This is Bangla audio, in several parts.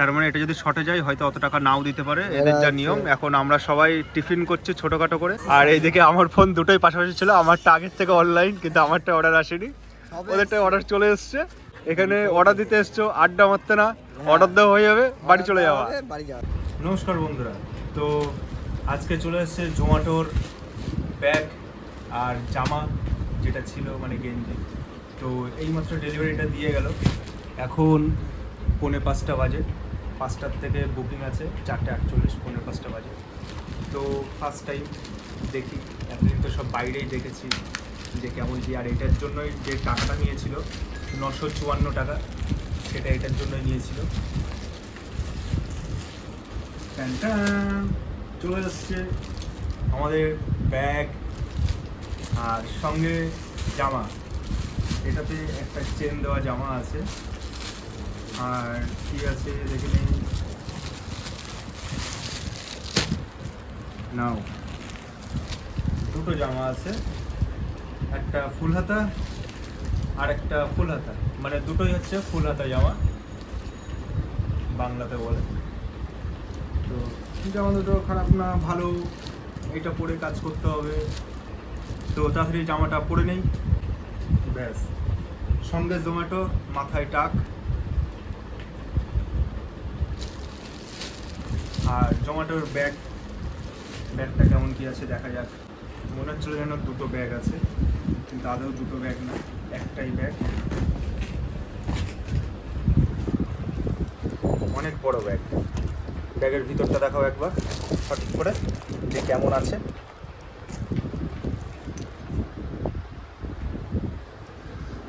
তার মানে এটা যদি শর্টে যায় হয়তো অত টাকা নাও দিতে পারে এদের যা নিয়ম। এখন আমরা সবাই টিফিন করছি ছোটখাটো করে। আর এইদিকে আমার ফোন দুটোই পাশাপাশি ছিল আমারটা আগের থেকে অনলাইন কিন্তু আমারটা অর্ডার আসেনি। ওদেরটা অর্ডার চলে এসছে। এখানে অর্ডার দিতে এসছো আড্ডা মারতে না অর্ডার দেওয়া হয়ে যাবে বাড়ি চলে যাওয়া। বাড়ি যাওয়া নমস্কার বন্ধুরা। তো আজকে চলে এসেছে জোম্যাটোর ব্যাগ আর জামা যেটা ছিল মানে গেঞ্জি। তো এইমাত্র ডেলিভারিটা দিয়ে গেল। এখন পৌনে পাঁচটা বাজে। পাঁচটার থেকে বুকিং আছে, চারটে আটচল্লিশ পনেরো পাঁচটা বাজে। তো ফার্স্ট টাইম দেখি, এতদিন তো সব বাইরেই দেখেছি যে কেমন কি, আর এটার জন্যই যে টাকাটা নিয়েছিল, নশো চুয়ান্ন টাকা, সেটা এটার জন্যই নিয়েছিল। চলে এসছে আমাদের ব্যাগ আর সঙ্গে জামা। এটাতে একটা চেন দেওয়া জামা আছে। আর কি আছে, দেখে নিই নাও। দুটো জামা আছে, একটা ফুল হাতা আর একটা ফুল হাতা। মানে দুটোই হচ্ছে ফুল হাতা জামা, বাংলাতে বলে। তো জামা দুটো খারাপ না, ভালো। এটা পরে কাজ করতে হবে। তো তাড়াতাড়ি জামাটা পরে নেই। ব্যাস। সঙ্গে জোম্যাটো, মাথায় টাক। আর জোম্যাটোর ব্যাগ, ব্যাগটা কেমন কি আছে দেখা যাক। মনে হচ্ছিল যেন দুটো ব্যাগ আছে, কিন্তু আদৌ দুটো ব্যাগ না, একটাই ব্যাগ। অনেক বড় ব্যাগ। ব্যাগের ভিতরটা দেখাও একবার, সঠিক করে, যে কেমন আছে।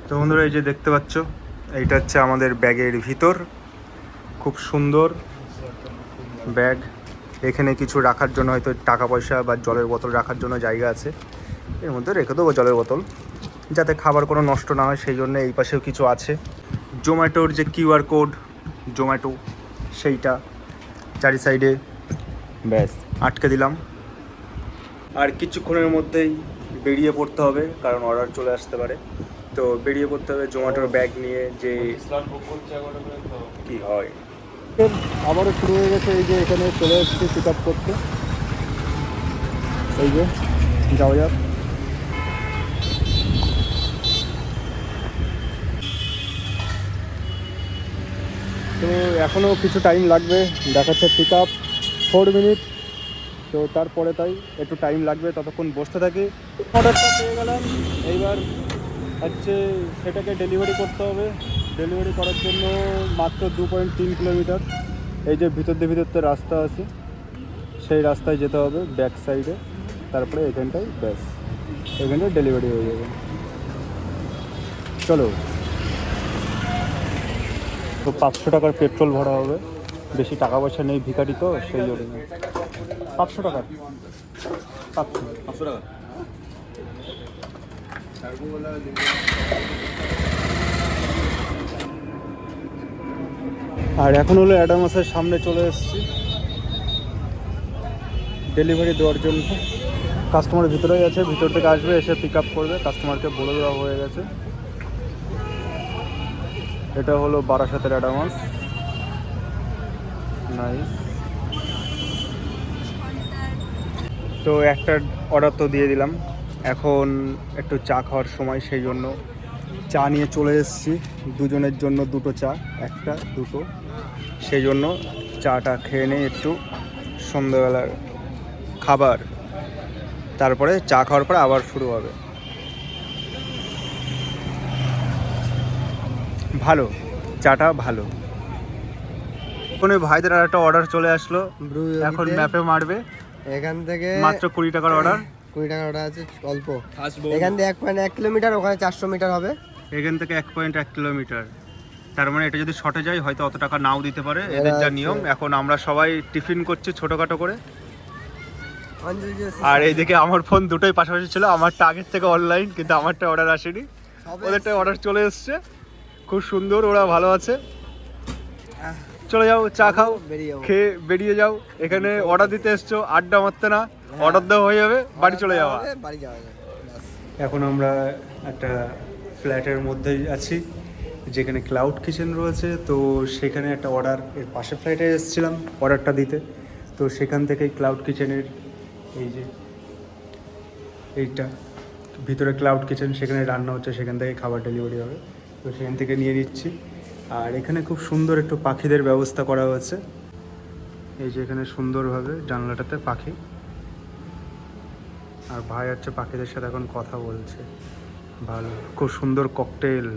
তো বন্ধুরা, এই যে দেখতে পাচ্ছ, এইটা হচ্ছে আমাদের ব্যাগের ভিতর। খুব সুন্দর ব্যাগ। এখানে কিছু রাখার জন্য হয়তো টাকা পয়সা বা জলের বোতল রাখার জন্য জায়গা আছে। এর মধ্যে রেখে দেবো জলের বোতল যাতে খাবার কোনো নষ্ট না হয় সেই জন্য এই পাশেও কিছু আছে। জোম্যাটোর যে কিউআর কোড জোম্যাটো সেইটা চারি সাইডে ব্যাস। আটকে দিলাম। আর কিছুক্ষণের মধ্যেই বেরিয়ে পড়তে হবে কারণ অর্ডার চলে আসতে পারে। তো বেরিয়ে পড়তে হবে জোম্যাটোর ব্যাগ নিয়ে যে কি হয়? আবারও শুরু হয়ে গেছে, এই যে এখানে চলে এসেছি পিক আপ করতে। এই যে, যাওয়া যাক। তো এখনও কিছু টাইম লাগবে, দেখাচ্ছে পিক আপ ফোর মিনিট তো তারপরে তাই একটু টাইম লাগবে, ততক্ষণ বসতে থাকি। অর্ডারটা পেয়ে গেলাম, এইবার হচ্ছে সেটাকে ডেলিভারি করতে হবে। ডেলিভারি করার জন্য মাত্র দু পয়েন্ট তিন কিলোমিটার। এই যে ভিতর দিয়ে ভিতর রাস্তা আছে, সেই রাস্তায় যেতে হবে ব্যাক সাইডে। তারপরে এখানটায় ব্যাস, এখানটায় ডেলিভারি হয়ে যাবে। চলো। তো পাঁচশো টাকার পেট্রোল ভরা হবে। বেশি টাকা পয়সা নেই ভিখারি তো, সেই জন্য। পাঁচশো টাকার পাঁচশো। পাঁচশো টাকা। আর এখন হলো অ্যাডামাসের সামনে চলে এসেছি। ডেলিভারি দেওয়ার জন্য। কাস্টমার ভিতরেই আছে, ভিতর থেকে আসবে, এসে পিক আপ করবে। কাস্টমারকে বলে দেওয়া হয়ে গেছে। এটা হলো বারাসাতের অ্যাডামাস নাইস তো একটা অর্ডার তো দিয়ে দিলাম। এখন একটু চা খাওয়ার সময়, সেই জন্য চা নিয়ে চলে এসেছি। দুজনের জন্য দুটো চা একটা দুটো। সেই জন্য চাটা খেয়ে নিই একটু সন্ধ্যাবেলার খাবার তারপরে চা খাওয়ার পরে আবার শুরু হবে। ভালো চাটা ভালো। কোনো ভাইদের আর একটা অর্ডার চলে আসলো। এখন ম্যাপে মারবে। এখান থেকে মাত্র কুড়ি টাকার অর্ডার কুড়ি টাকার ওটা আছে অল্প। এখান থেকে এক পয়েন্ট এক কিলোমিটার ওখানে চারশো মিটার হবে। এখান থেকে এক পয়েন্ট এক কিলোমিটার। তার মানে এটা যদি শর্টে যায় হয়তো অত টাকা নাও দিতে পারে। এদের যা নিয়ম এখন আমরা সবাই টিফিন করছি ছোটোখাটো করে। আর এইদিকে আমার ফোন দুটোই পাশাপাশি ছিল আমারটা আগের থেকে অনলাইন কিন্তু আমারটা অর্ডার আসেনি। ওদেরটা অর্ডার চলে এসছে। খুব সুন্দর ওরা ভালো আছে। চলে যাও চা খাও খেয়ে বেরিয়ে যাও। এখানে অর্ডার দিতে এসছো আড্ডা মারতে না। অর্ডার দেওয়া হয়ে যাবে বাড়ি চলে যাওয়া। বাড়ি যাওয়া যাবে এখন আমরা একটা ফ্ল্যাটের মধ্যেই আছি যেখানে ক্লাউড কিচেন রয়েছে তো সেখানে একটা অর্ডার এর পাশে ফ্ল্যাটে এসেছিলাম অর্ডারটা দিতে। তো সেখান থেকেই ক্লাউড কিচেনের এই যে এইটা ভিতরে ক্লাউড কিচেন সেখানে রান্না হচ্ছে সেখান থেকে খাবার ডেলিভারি হবে। তো সেখান থেকে নিয়ে নিচ্ছি। আর এখানে খুব সুন্দর একটু পাখিদের ব্যবস্থা করা হয়েছে। এই যে এখানে সুন্দরভাবে জানলাটাতে পাখি আর ভাই হচ্ছে পাখিদের সাথে এখন কথা বলছে। ভালো খুব সুন্দর ককটেল